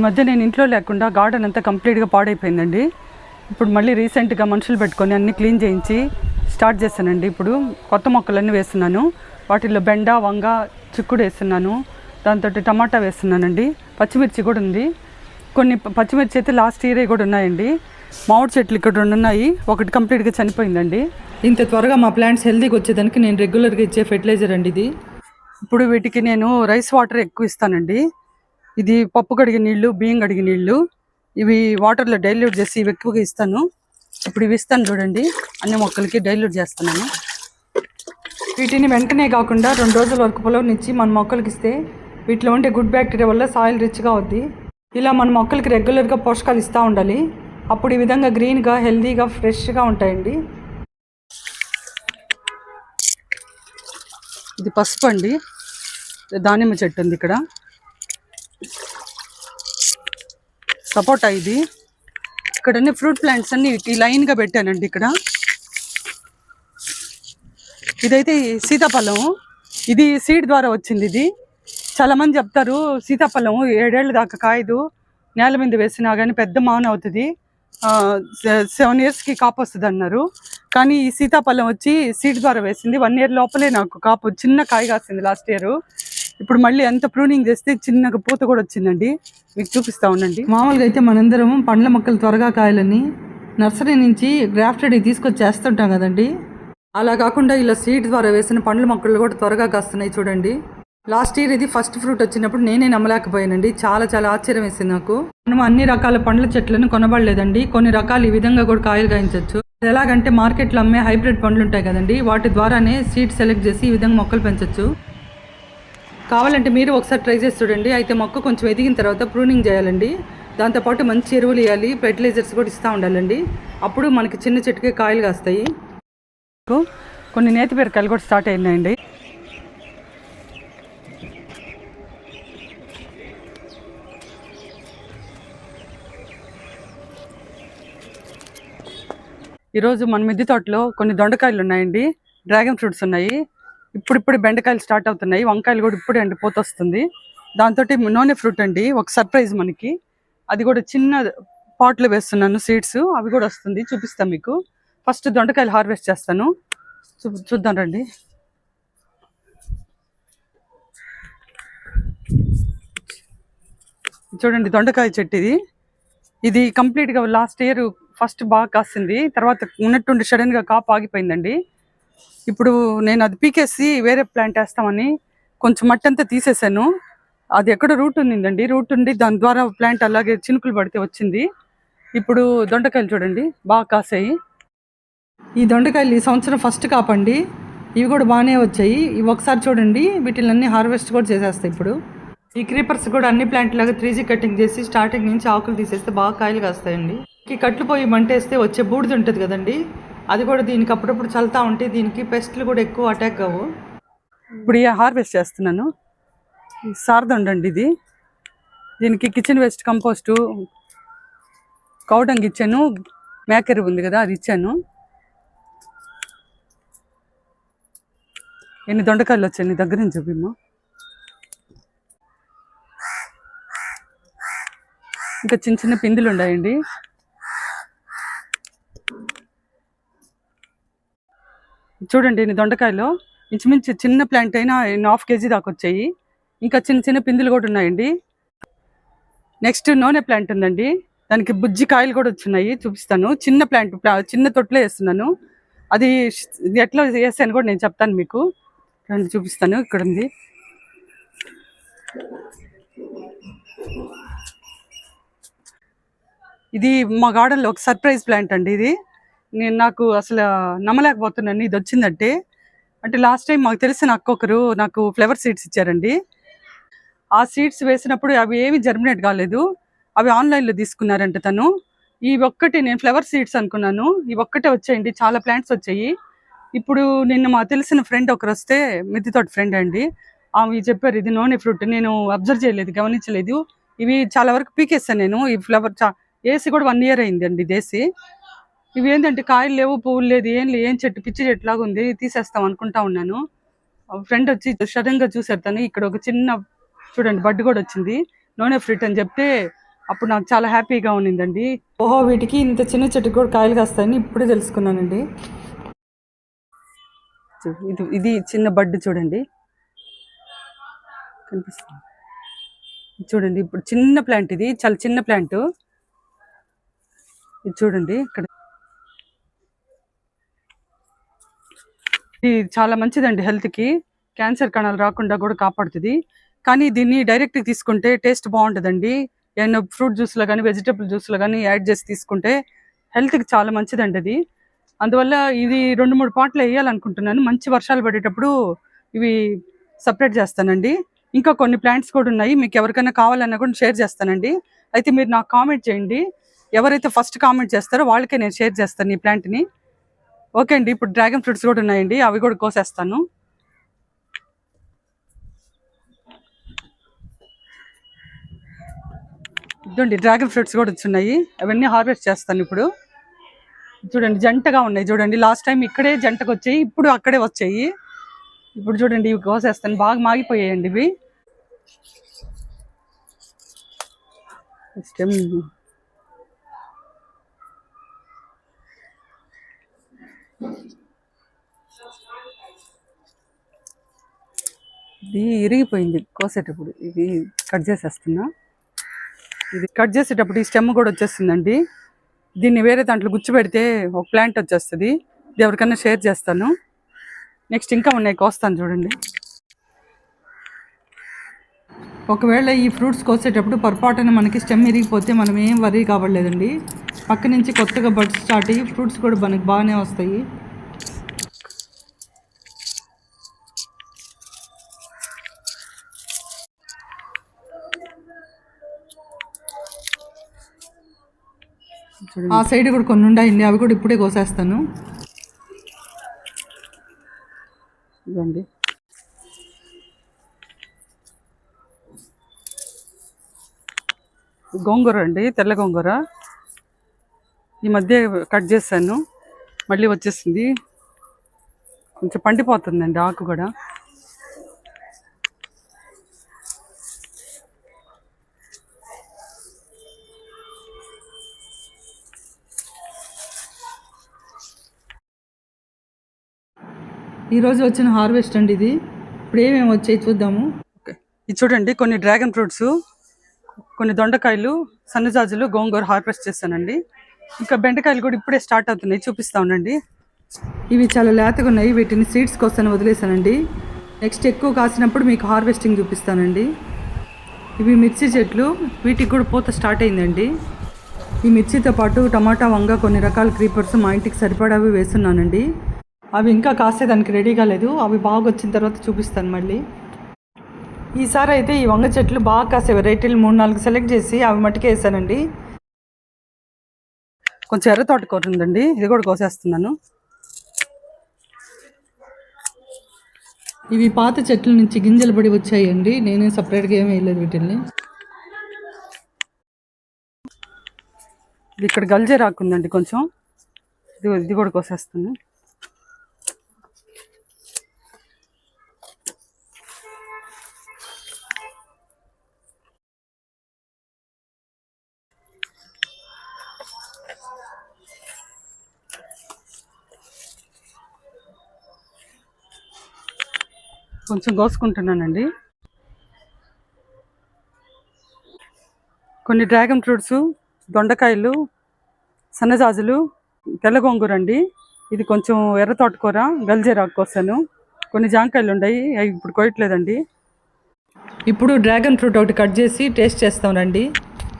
ఈ మధ్య నేను ఇంట్లో లేకుండా గార్డెన్ అంతా కంప్లీట్గా పాడైపోయిందండి. ఇప్పుడు మళ్ళీ రీసెంట్గా మనుషులు పెట్టుకొని అన్నీ క్లీన్ చేయించి స్టార్ట్ చేశానండి ఇప్పుడు కొత్త మొక్కలన్నీ వేస్తున్నాను. వాటిల్లో బెండ వంగ చిక్కుడు వేస్తున్నాను. దాంతో టమాటా వేస్తున్నానండి. పచ్చిమిర్చి కూడా ఉంది. కొన్ని పచ్చిమిర్చి అయితే లాస్ట్ ఇయర్ కూడా ఉన్నాయండి. మామిడి చెట్లు ఇక్కడ రెండు ఉన్నాయి. ఒకటి కంప్లీట్గా చనిపోయిందండి. ఇంత త్వరగా మా ప్లాంట్స్ హెల్దీగా వచ్చేదానికి నేను రెగ్యులర్గా ఇచ్చే ఫెర్టిలైజర్ అండి ఇది. ఇప్పుడు వీటికి నేను రైస్ వాటర్ ఎక్కువ ఇస్తానండి. ఇది పప్పు కడిగే నీళ్ళు బియ్యం కడిగే నీళ్ళు ఇవి వాటర్లో డైల్యూట్ చేసి ఇవి ఎక్కువగా ఇస్తాను. ఇప్పుడు ఇవి ఇస్తాను చూడండి. అన్ని మొక్కలకి డైల్యూట్ చేస్తున్నాను. వీటిని వెంటనే కాకుండా రెండు రోజుల వరకు పొలవనిచ్చి మన మొక్కలకి ఇస్తే వీటిలో ఉండే గుడ్ బ్యాక్టీరియా వల్ల సాయిల్ రిచ్గా అవుద్ది. ఇలా మన మొక్కలకి రెగ్యులర్గా పోషకాలు ఇస్తూ ఉండాలి. అప్పుడు ఈ విధంగా గ్రీన్గా హెల్తీగా ఫ్రెష్గా ఉంటాయండి. ఇది పసుపు అండి. దానిమ్మ చెట్టు ఉంది ఇక్కడ. సపోటా ఇది. ఇక్కడ అన్ని ఫ్రూట్ ప్లాంట్స్ అన్ని ఈ లైన్గా పెట్టానండి ఇక్కడ. ఇదైతే సీతాఫలం. ఇది సీడ్ ద్వారా వచ్చింది ఇది. చాలా మంది చెప్తారు సీతాఫలం ఏడేళ్ళు దాకా కాయదు. నేల మీద వేసినా కానీ పెద్ద మాన అవుతుంది. సెవెన్ ఇయర్స్కి కాపు వస్తుంది అన్నారు. కానీ ఈ సీతాఫలం వచ్చి సీడ్ ద్వారా వేసింది. వన్ ఇయర్ లోపలే నాకు కాపు చిన్న కాయ కాసింది లాస్ట్ ఇయర్. ఇప్పుడు మళ్ళీ ఎంత ప్రూనింగ్ చేస్తే చిన్నగా పూత కూడా వచ్చిందండి. మీకు చూపిస్తా ఉండండి. మామూలుగా అయితే మనందరం పండ్ల మొక్కలు త్వరగా కాయాలని నర్సరీ నుంచి గ్రాఫ్టెడ్ తీసుకొచ్చి చేస్తుంటాం కదండి. అలా కాకుండా ఇలా సీడ్ ద్వారా వేసిన పండ్ల మొక్కలు కూడా త్వరగా కాస్తున్నాయి చూడండి. లాస్ట్ ఇయర్ ఇది ఫస్ట్ ఫ్రూట్ వచ్చినప్పుడు నేనే నమ్మలేకపోయానండి. చాలా చాలా ఆశ్చర్యం వేసింది నాకు. మనం అన్ని రకాల పండ్ల చెట్లను కొనబడలేదండి. కొన్ని రకాలు ఈ విధంగా కూడా కాయలు గాయించవచ్చు ఎలాగంటే మార్కెట్లో అమ్మే హైబ్రిడ్ పండ్లు ఉంటాయి కదండి. వాటి ద్వారానే సీడ్ సెలెక్ట్ చేసి ఈ విధంగా మొక్కలు పెంచవచ్చు కావాలంటే మీరు ఒకసారి ట్రై చేసి చూడండి. అయితే మొక్క కొంచెం ఎదిగిన తర్వాత ప్రూనింగ్ చేయాలండి. దాంతోపాటు మంచి ఎరువులు వేయాలి ఫెర్టిలైజర్స్ కూడా ఇస్తూ ఉండాలండి. అప్పుడు మనకి చిన్న చెట్టుకే కాయలు కాస్తాయి. కొన్ని నేతి బీరకాయలు కూడా స్టార్ట్ అయినాయండి. ఈరోజు మన మిద్దె తోటలో కొన్ని దొండకాయలు ఉన్నాయండి. డ్రాగన్ ఫ్రూట్స్ ఉన్నాయి. ఇప్పుడిప్పుడు బెండకాయలు స్టార్ట్ అవుతున్నాయి. వంకాయలు కూడా ఇప్పుడే అండి వస్తుంది దాంతో నూనె ఫ్రూట్ అండి. ఒక సర్ప్రైజ్ మనకి. అది కూడా చిన్న పాట్లో వేస్తున్నాను సీడ్స్. అవి కూడా వస్తుంది. చూపిస్తాను మీకు. ఫస్ట్ దొండకాయలు హార్వెస్ట్ చేస్తాను. చూ- చూద్దాం రండి. చూడండి దొండకాయ చెట్టు ఇది. ఇది కంప్లీట్గా లాస్ట్ ఇయర్ ఫస్ట్ బాగా కాసింది. తర్వాత ఉన్నట్టుండి సడన్గా కాపు ఆగిపోయిందండి. ఇప్పుడు నేను అది పీకేసి వేరే ప్లాంట్ వేస్తామని కొంచెం మట్టి అంతా తీసేసాను. అది ఎక్కడ రూట్ ఉందండి రూట్ ఉండి దాని ద్వారా ప్లాంట్ అలాగే చినుకులు పడితే వచ్చింది. ఇప్పుడు దొండకాయలు చూడండి బాగా కాసాయి. ఈ దొండకాయలు ఈ సంవత్సరం ఫస్ట్ కాపండి. ఇవి కూడా బాగానే వచ్చాయి. ఇవి ఒకసారి చూడండి వీటిని హార్వెస్ట్ కూడా చేసేస్తాయి ఇప్పుడు. ఈ క్రీపర్స్ కూడా అన్ని ప్లాంట్ లాగా త్రీ కటింగ్ చేసి స్టార్టింగ్ నుంచి ఆకులు తీసేస్తే బాగా కాయలు కాస్తాయండి. ఈ కట్లు పోయి మంటేస్తే వచ్చే బూడిద ఉంటుంది కదండి. అది కూడా దీనికి అప్పుడప్పుడు చల్తా ఉంటే దీనికి పెస్ట్లు కూడా ఎక్కువ అటాక్ అవ్వు. ఇప్పుడు హార్వెస్ట్ చేస్తున్నాను. ఈ సారదండండి ఇది. దీనికి కిచెన్ వేస్ట్ కంపోస్టు కౌడంగి ఇచ్చాను. మేకర్ ఉంది కదా అది ఇచ్చాను. ఎన్ని దొండకాయలు వచ్చాయి నీ దగ్గర నుంచి చూపిమ్మా ఇంకా చిన్న చిన్న పిందులు ఉన్నాయండి. చూడండి ఇన్ని దొండకాయలు. ఇంచుమించు చిన్న ప్లాంట్ అయినా హాఫ్ కేజీ దాకా వచ్చాయి. ఇంకా చిన్న చిన్న పిందులు కూడా ఉన్నాయండి. నెక్స్ట్ నూనె ప్లాంట్ ఉందండి. దానికి బుజ్జి కాయలు కూడా వచ్చినాయి చూపిస్తాను. చిన్న ప్లాంట్ చిన్న తొట్లో వేస్తున్నాను. అది ఎట్లా వేసాను కూడా నేను చెప్తాను మీకు. రండి చూపిస్తాను ఇక్కడ ఉంది. ఇది మా గార్డెన్లో ఒక సర్ప్రైజ్ ప్లాంట్ అండి ఇది. నేను నాకు అసలు నమ్మలేకపోతున్నాను. ఇది వచ్చిందంటే అంటే లాస్ట్ టైం మాకు తెలిసిన అక్కొకరు నాకు ఫ్లవర్ సీడ్స్ ఇచ్చారండి. ఆ సీడ్స్ వేసినప్పుడు అవి ఏమి జర్మినేట్ కాలేదు. అవి ఆన్లైన్లో తీసుకున్నారంట తను. ఈ ఒక్కటి నేను ఫ్లవర్ సీడ్స్ అనుకున్నాను. ఈ ఒక్కటే వచ్చాయండి. చాలా ప్లాంట్స్ వచ్చాయి. ఇప్పుడు నిన్న మా తెలిసిన ఫ్రెండ్ ఒకరు వస్తే మిద్దితోటి ఫ్రెండ్ అండి. ఆమె చెప్పారు ఇది నూనె ఫ్రూట్ నేను అబ్జర్వ్ చేయలేదు గమనించలేదు. ఇవి చాలా వరకు పీకేస్తాను నేను. ఈ ఫ్లవర్ చా వేసి కూడా వన్ ఇయర్ అయింది అండి ఇది వేసి ఇవి ఏంటంటే కాయలు లేవు పువ్వులు లేదు ఏం లేదు ఏం చెట్టు పిచ్చి చెట్టు లాగా ఉంది తీసేస్తాం అనుకుంటా ఉన్నాను. ఫ్రెండ్ వచ్చి సడన్గా చూసారు తను. ఇక్కడ ఒక చిన్న చూడండి బడ్ కూడా వచ్చింది. నూనె ఫ్రూట్ అని చెప్తే అప్పుడు నాకు చాలా హ్యాపీగా ఉన్నిందండి. ఓహో వీటికి ఇంత చిన్న చెట్టుకు కూడా కాయలు కాస్తాయని ఇప్పుడే తెలుసుకున్నానండి. ఇది ఇది చిన్న బడ్ చూడండి. కనిపిస్తుంది. చూడండి ఇప్పుడు చిన్న ప్లాంట్ ఇది చాలా చిన్న ప్లాంట్. ఇది చూడండి ఇక్కడ ఇది చాలా మంచిదండి హెల్త్కి క్యాన్సర్ కణాలు రాకుండా కూడా కాపాడుతుంది. కానీ దీన్ని డైరెక్ట్ తీసుకుంటే టేస్ట్ బాగుంటుందండి. ఏమైనా ఫ్రూట్ జ్యూస్లో కానీ వెజిటబుల్ జ్యూస్లో కానీ యాడ్ చేసి తీసుకుంటే హెల్త్కి చాలా మంచిదండి అది. అందువల్ల ఇది రెండు మూడు పాటలు వేయాలనుకుంటున్నాను. మంచి వర్షాలు పడేటప్పుడు ఇవి సపరేట్ చేస్తానండి. ఇంకా కొన్ని ప్లాంట్స్ కూడా ఉన్నాయి. మీకు ఎవరికైనా కావాలన్నా కూడా షేర్ చేస్తానండి. అయితే మీరు నాకు కామెంట్ చేయండి. ఎవరైతే ఫస్ట్ కామెంట్ చేస్తారో వాళ్ళకే నేను షేర్ చేస్తాను ఈ ప్లాంట్ని ఓకే అండి ఇప్పుడు డ్రాగన్ ఫ్రూట్స్ కూడా ఉన్నాయండి అవి కూడా కోసేస్తాను. ఇదండి డ్రాగన్ ఫ్రూట్స్ కూడా వచ్చున్నాయి అవన్నీ హార్వెస్ట్ చేస్తాను ఇప్పుడు. చూడండి జంటగా ఉన్నాయి చూడండి లాస్ట్ టైం ఇక్కడే జంటకు వచ్చాయి ఇప్పుడు అక్కడే వచ్చాయి. ఇప్పుడు చూడండి ఇవి కోసేస్తాను బాగా మాగిపోయాయండి ఇవి. స్టెమ్ ఇది ఇరిగిపోయింది కోసేటప్పుడు. ఇది కట్ చేసేస్తున్నా. ఇది కట్ చేసేటప్పుడు ఈ స్టెమ్ కూడా వచ్చేస్తుందండి. దీన్ని వేరే దాంట్లో గుచ్చి పెడితే ఒక ప్లాంట్ వచ్చేస్తుంది. ఇది ఎవరికైనా షేర్ చేస్తాను. నెక్స్ట్ ఇంకా ఉన్నాయి కోస్తాను చూడండి. ఒకవేళ ఈ ఫ్రూట్స్ కోసేటప్పుడు పొరపాటున మనకి స్టెమ్ ఇరిగిపోతే మనం ఏం వరీ కావట్లేదండి. పక్క నుంచి కొత్తగా బడ్స్ స్టార్ట్ అయ్యి ఫ్రూట్స్ కూడా మనకి బాగానే వస్తాయి. ఆ సైడ్ కూడా కొన్ని ఉన్నాయండి అవి కూడా ఇప్పుడే కోసేస్తాను. ఇదండి గోంగూర అండి తెల్ల గోంగూర. ఈ మధ్య కట్ చేశాను. మళ్ళీ వచ్చేసింది. కొంచెం పండిపోతుందండి ఆకు కూడా. ఈరోజు వచ్చిన హార్వెస్ట్ అండి ఇది. ఇప్పుడు ఏమేమి వచ్చాయి చూద్దాము. ఓకే. ఇది చూడండి కొన్ని డ్రాగన్ ఫ్రూట్స్ కొన్ని దొండకాయలు సన్నజాజులు గోంగూర హార్వెస్ట్ చేశానండి. ఇంకా బెండకాయలు కూడా ఇప్పుడే స్టార్ట్ అవుతున్నాయి. చూపిస్తా ఉండండి. ఇవి చాలా లేతగా ఉన్నాయి. వీటిని సీడ్స్ కోసం వదిలేసానండి. నెక్స్ట్ ఎక్కువ కాసినప్పుడు మీకు హార్వెస్టింగ్ చూపిస్తానండి. ఇవి మిర్చి చెట్లు. వీటికి కూడా పూత స్టార్ట్ అయిందండి. ఈ మిర్చితో పాటు టమాటా వంగ కొన్ని రకాల క్రీపర్స్ మా ఇంటికి సరిపడావి వేస్తున్నానండి. అవి ఇంకా కాసేదానికి రెడీగా లేదు. అవి బాగా వచ్చిన తర్వాత చూపిస్తాను మళ్ళీ. ఈసారి అయితే ఈ వంగ చెట్లు బాగా కాసే వెరైటీలు మూడు నాలుగు సెలెక్ట్ చేసి అవి మట్టుకే వేసానండి. కొంచెం ఎర్ర తోటకూర ఉందండి. ఇది కూడా కోసేస్తున్నాను. ఇవి పాత చెట్ల నుంచి గింజలు పడి వచ్చాయండి. నేనే సపరేట్గా ఏమీ వేయలేదు వీటిల్ని. ఇది ఇక్కడ గల్జే రాకుందండి కొంచెం. ఇది ఇది కూడా కోసేస్తాను కొంచెం కోసుకుంటున్నానండి. కొన్ని డ్రాగన్ ఫ్రూట్స్ దొండకాయలు సన్నజాజులు తెల్ల గోంగూర అండి. ఇది కొంచెం ఎర్ర తోటకూర గల్జీరాకు కోసాను. కొన్ని జాంకాయలు ఉన్నాయి అవి ఇప్పుడు కోయట్లేదండి. ఇప్పుడు డ్రాగన్ ఫ్రూట్ ఒకటి కట్ చేసి టేస్ట్ చేస్తామండి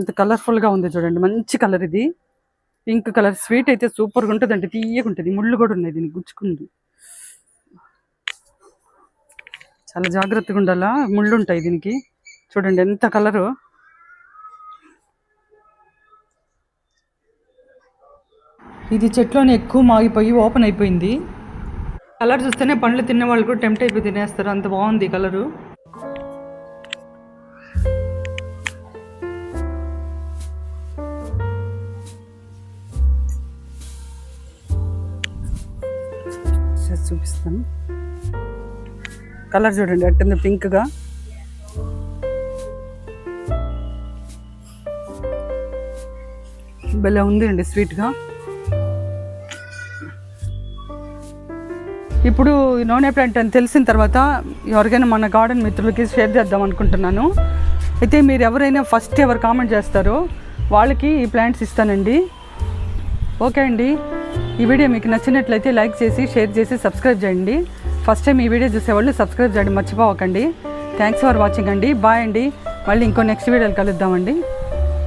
ఎంత కలర్ఫుల్గా ఉంది చూడండి మంచి కలర్ ఇది. పింక్ కలర్ స్వీట్ అయితే సూపర్గా ఉంటుందండి తీయగా ఉంటుంది. ముళ్ళు కూడా ఉన్నాయి దీనికి గుచ్చుకుంది. చాలా జాగ్రత్తగా ఉండాలా? ముళ్ళు ఉంటాయి దీనికి. చూడండి ఎంత కలరు. ఇది చెట్లోనే ఎక్కువ మాగిపోయి ఓపెన్ అయిపోయింది. కలర్ చూస్తేనే పండ్లు తినే వాళ్ళు కూడా టెంప్ట్ అయిపోయి తినేస్తారు. అంత బాగుంది కలరు. చూపిస్తాను. కలర్ చూడండి అట్టింది పింక్గా. భలే ఉంది అండి స్వీట్గా. ఇప్పుడు నోనే ప్లాంట్ అని తెలిసిన తర్వాత ఎవరికైనా మన గార్డెన్ మిత్రులకి షేర్ చేద్దాం అనుకుంటున్నాను. అయితే మీరు ఎవరైనా ఫస్ట్ ఎవరు కామెంట్ చేస్తారో వాళ్ళకి ఈ ప్లాంట్స్ ఇస్తానండి. ఓకే అండి. ఈ వీడియో మీకు నచ్చినట్లయితే లైక్ చేసి షేర్ చేసి సబ్స్క్రైబ్ చేయండి. ఫస్ట్ టైం ఈ వీడియో చూసేవాళ్ళు సబ్స్క్రైబ్ చేయండి మర్చిపోవకండి. థ్యాంక్స్ ఫర్ వాచింగ్ అండి. బాయ్ అండి. మళ్ళీ ఇంకో నెక్స్ట్ వీడియోలు కలుద్దామండి.